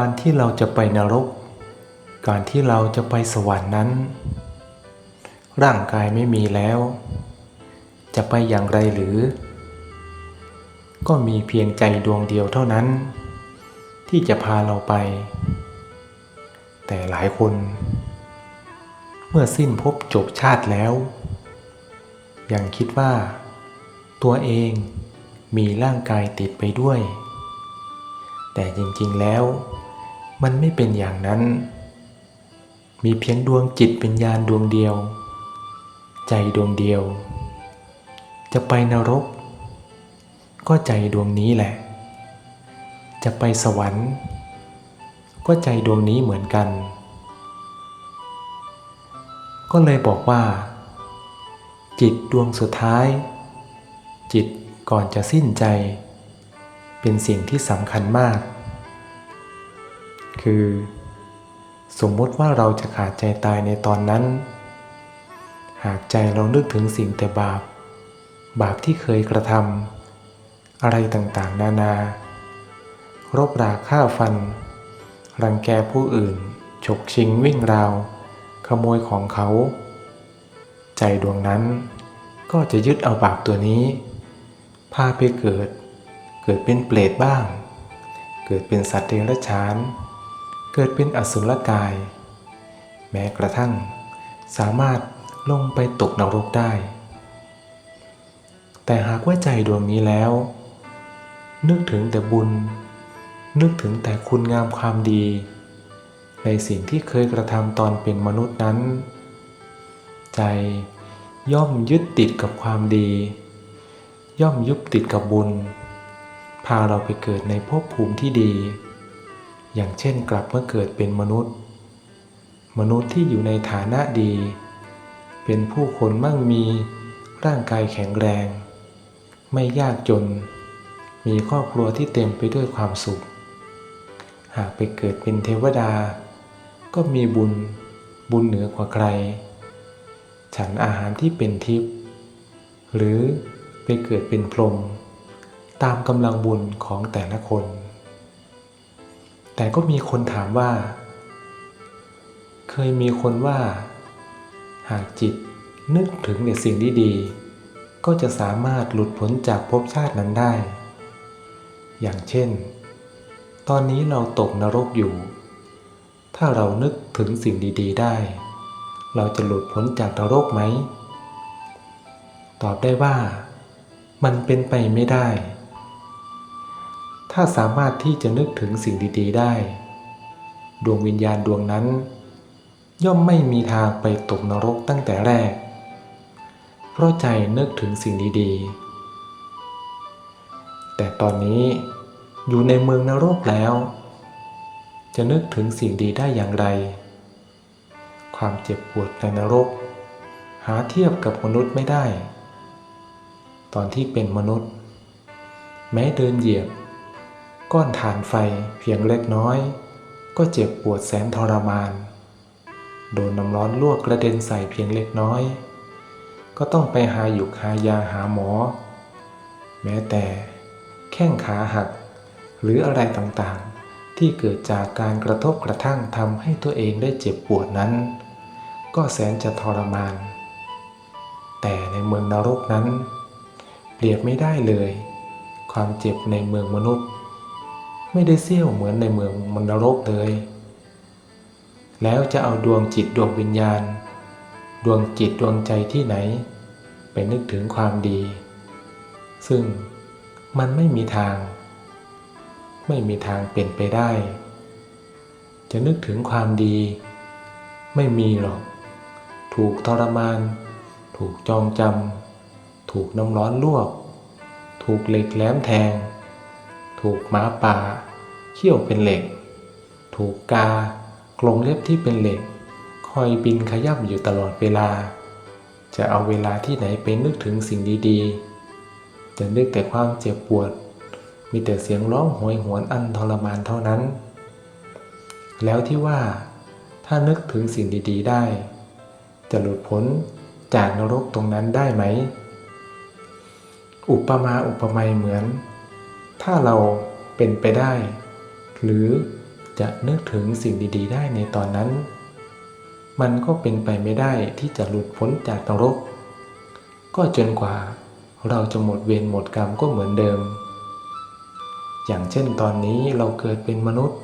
การที่เราจะไปนรก การที่เราจะไปสวรรค์นั้น ร่างกายไม่มีแล้ว จะไปอย่างไรหรือ ก็มีเพียงใจดวงเดียวเท่านั้น ที่จะพาเราไป แต่หลายคน เมื่อสิ้นภพจบชาติแล้ว ยังคิดว่า ตัวเองมีร่างกายติดไปด้วยแต่จริงๆ แล้ว มันไม่เป็นอย่างนั้น มีเพียงดวงจิตวิญญาณดวงเดียว ใจดวงเดียว จะไปนรก ก็ใจดวงนี้แหละ จะไปสวรรค์ ก็ใจดวงนี้เหมือนกัน ก็เลยบอกว่า จิตดวงสุดท้าย จิตก่อนจะสิ้นใจ เป็นสิ่งที่สำคัญมาก คือ สมมติว่าเราจะขาดใจตายในตอนนั้น หากใจเรานึกถึงสิ่งแต่บาป บาปที่เคยกระทำอะไรต่างๆ นานารบราฆ่าฟัน รังแกผู้อื่น ฉกชิงวิ่งราว ขโมยของเขา ใจดวงนั้นก็จะยึดเอาบาปตัวนี้ พาไปเกิด เกิดเป็นเปรตบ้าง เกิดเป็นสัตว์เดรัจฉาน เกิดเป็นอสุรกาย แม้กระทั่ง สามารถลงไปตกนรกได้ แต่หากว่าใจดวงนี้แล้ว นึกถึงแต่บุญ นึกถึงแต่คุณงามความดี ในสิ่งที่เคยกระทำตอนเป็นมนุษย์นั้น ใจย่อมยึดติดกับความดี ย่อมยึดติดกับบุญ พาเราไปเกิดในภพภูมิที่ดี อย่างเช่นกลับมาเกิดเป็นมนุษย์ มนุษย์ที่อยู่ในฐานะดี เป็นผู้คนมั่งมีร่างกายแข็งแรง ไม่ยากจน มีครอบครัวที่เต็มไปด้วยความสุข หากไปเกิดเป็นเทวดา ก็มีบุญบุญเหนือกว่าใคร ฉันอาหารที่เป็นทิพย์หรือไปเกิดเป็นพรหมตามกำลังบุญของแต่ละคน แต่ก็มีคนถามว่า เคยมีคนว่า หากจิตนึกถึงในสิ่งที่ดีก็จะสามารถหลุดพ้นจากภพชาตินั้นได้ อย่างเช่น ตอนนี้เราตกนรกอยู่ ถ้าเรานึกถึงสิ่งดีๆ ได้ เราจะหลุดพ้นจากนรกไหม ตอบได้ว่า มันเป็นไปไม่ได้ ถ้าสามารถที่จะนึกถึงสิ่งดีๆ ได้ ดวงวิญญาณดวงนั้น ย่อมไม่มีทางไปตกนรกตั้งแต่แรก เพราะใจนึกถึงสิ่งดีๆ แต่ตอนนี้อยู่ในเมืองนรกแล้ว จะนึกถึงสิ่งดีได้อย่างไร ความเจ็บปวดในนรก หาเทียบกับมนุษย์ไม่ได้ ตอนที่เป็นมนุษย์ แม้เดินเหยียบ ก้อนฐานไฟเพียงเล็กน้อย ก็เจ็บปวดแสนทรมาน โดนน้ำร้อนลวกกระเด็นใส่เพียงเล็กน้อย ก็ต้องไปหาหยุกหายาหาหมอ แม้แต่แข้งขาหัก หรืออะไรต่างๆ ที่เกิดจากการกระทบกระทั่งทำให้ตัวเองได้เจ็บปวดนั้น ก็แสนจะทรมาน แต่ในเมืองนรกนั้น เปรียบไม่ได้เลย ความเจ็บในเมืองมนุษย์ ไม่ได้เสี้ยวเหมือนในเมืองมนรกเลย แล้วจะเอาดวงจิตดวงวิญญาณ ดวงจิตดวงใจที่ไหน ไปนึกถึงความดี ซึ่งมันไม่มีทาง ไม่มีทางเป็นไปได้ จะนึกถึงความดี ไม่มีหรอก ถูกทรมาน ถูกจองจำถูกน้ำร้อนลวก ถูกเหล็กแหลมแทง ถูกหมาป่า เขี่ยวเป็นเหล็ก ถูกกากลงเล็บที่เป็นเหล็ก คอยบินขย่ำอยู่ตลอดเวลา จะเอาเวลาที่ไหนไปนึกถึงสิ่งดีๆ จะนึกแต่ความเจ็บปวด มีแต่เสียงร้องโหยหวนอันทรมานเท่านั้น แล้วที่ว่า ถ้านึกถึงสิ่งดีๆได้ จะหลุดพ้นจากนรกตรงนั้นได้ไหม อุปมาอุปไมยเหมือน ถ้าเราเป็นไปได้ หรือจะนึกถึงสิ่งดีๆ ได้ในตอนนั้น มันก็เป็นไปไม่ได้ที่จะหลุดพ้นจากนรก ก็จนกว่าเราจะหมดเวรหมดกรรมก็เหมือนเดิม อย่างเช่นตอนนี้เราเกิดเป็นมนุษย์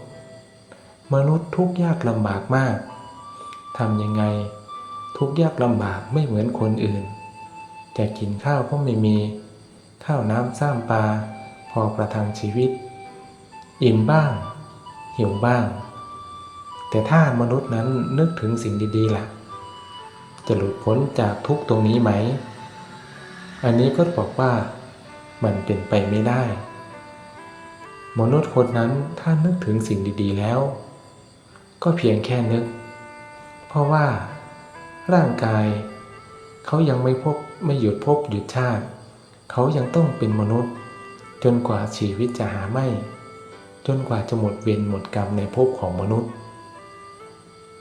มนุษย์ทุกข์ยากลำบากมากทำยังไงทุกข์ยากลำบากไม่เหมือนคนอื่น จะกินข้าวก็ไม่มี ข้าวน้ำซ้ำปลาพอประทังชีวิต อิ่มบ้าง หิวบ้าง แต่ถ้ามนุษย์นั้นนึกถึงสิ่งดีๆล่ะ จะหลุดพ้นจากทุกตรงนี้ไหม อันนี้ก็บอกว่ามันเป็นไปไม่ได้ มนุษย์คนนั้นถ้านึกถึงสิ่งดีๆแล้ว ก็เพียงแค่นึก เพราะว่าร่างกายเขายังไม่พบไม่หยุดพบหยุดชาติ เขายังต้องเป็นมนุษย์ จนกว่าชีวิตจะหาไม่ จนกว่าจะหมดเวรหมดกรรมในภพของมนุษย์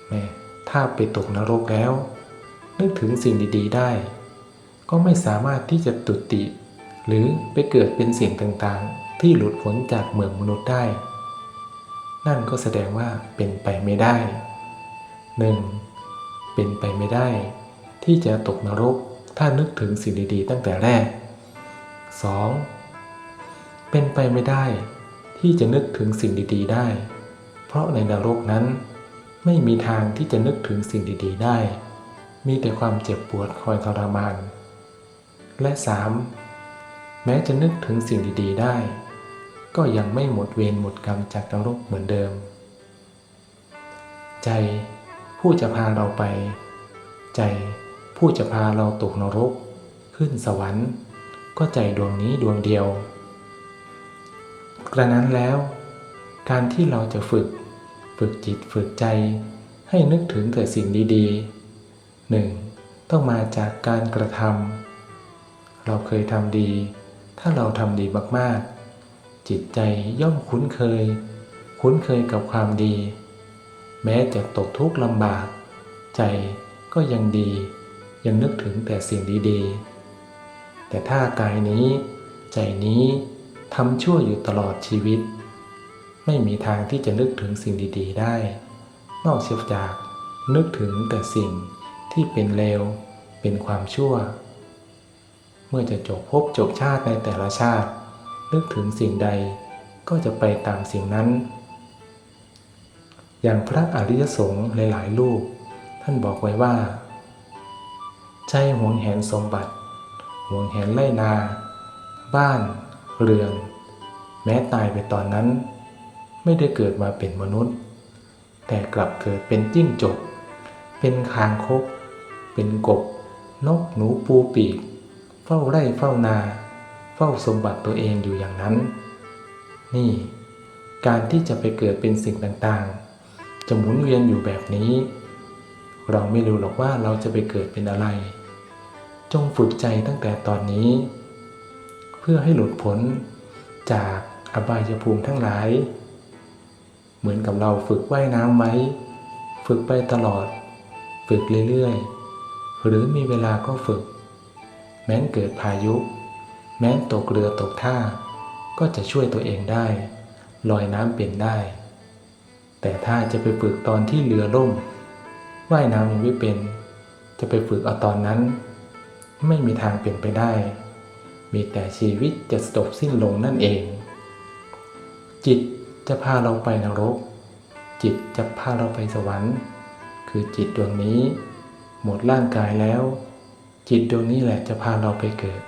แม่ถ้าไปตกนรกแล้ว นึกถึงสิ่งดีๆได้ ก็ไม่สามารถที่จะตุติ หรือไปเกิดเป็นสิ่งต่างๆ ที่หลุดพ้นจากเมืองมนุษย์ได้ นั่นก็แสดงว่าเป็นไปไม่ได้หนึ่งเป็นไปไม่ได้ ที่จะตกนรกถ้านึกถึงสิ่งดีๆ ตั้งแต่แรก 2. เป็นไปไม่ได้ ที่จะนึกถึงสิ่งดีๆ ได้ เพราะในนรกนั้น ไม่มีทางที่จะนึกถึงสิ่งดีๆ ได้ มีแต่ความเจ็บปวดคอยทรมาน และ 3. แม้จะนึกถึงสิ่งดีๆ ได้ ก็ยังไม่หมดเวรหมดกรรมจากนรกเหมือนเดิม ใจผู้จะพาเราไป ใจผู้จะพาเราตกนรก ขึ้นสวรรค์ ก็ใจดวงนี้ดวงเดียว กระนั้นแล้ว การที่เราจะฝึกฝึกจิตฝึกใจ ให้นึกถึงแต่สิ่งดีๆหนึ่งต้องมาจากการกระทำเราเคยทำดี ถ้าเราทำดีมากๆ จิตใจย่อมคุ้นเคย คุ้นเคยกับความดี แม้จะตกทุกข์ลำบาก ใจก็ยังดี ยังนึกถึงแต่สิ่งดีๆ แต่ถ้ากายนี้ ใจนี้ ทำชั่วอยู่ตลอดชีวิต ไม่มีทางที่จะนึกถึงสิ่งดี ๆ ได้ นอกจากนึกถึงแต่สิ่งที่เป็นเลวเป็นความชั่ว เมื่อจะจบภพจบชาติในแต่ละชาติ นึกถึงสิ่งใดก็จะไปตามสิ่งนั้น อย่างพระอริยสงฆ์หลายๆรูปท่านบอกไว้ว่าใจหวงแหนสมบัติหวงแหนไล่นา บ้าน เรือนแม้ตายไปตอนนั้น ไม่ได้เกิดมาเป็นมนุษย์ แต่กลับเกิดเป็นจิ้งจก เป็นคางคก เป็นกบ นกหนูปูปีก เฝ้าไร่เฝ้านา เฝ้าสมบัติตัวเองอยู่อย่างนั้น นี่ การที่จะไปเกิดเป็นสิ่งต่างๆ จะหมุนเวียนอยู่แบบนี้ เราไม่รู้หรอกว่าเราจะไปเกิดเป็นอะไร จงฝึกใจตั้งแต่ตอนนี้ เพื่อให้หลุดพ้นจากอบายภูมิทั้งหลาย เหมือนกับเราฝึกว่ายน้ำไว้ ฝึกไปตลอด ฝึกเรื่อยๆ หรือมีเวลาก็ฝึก แม้นเกิดพายุ แม้นตกเรือตกท่า ก็จะช่วยตัวเองได้ ลอยน้ำเป็นได้ แต่ถ้าจะไปฝึกตอนที่เรือล่ม ว่ายน้ำยังไม่เป็น จะไปฝึกเอาตอนนั้น ไม่มีทางเป็นไปได้ มีแต่ชีวิตจะจบสิ้นลงนั่นเอง จิตจะพาเราไปนรก จิตจะพาเราไปสวรรค์ คือจิตดวงนี้ หมดร่างกายแล้ว จิตดวงนี้แหละจะพาเราไปเกิด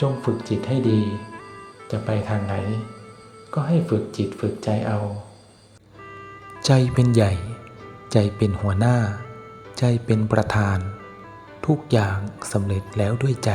จงฝึกจิตให้ดี จะไปทางไหน ก็ให้ฝึกจิตฝึกใจเอา ใจเป็นใหญ่ ใจเป็นหัวหน้า ใจเป็นประธาน ทุกอย่างสำเร็จแล้วด้วยใจ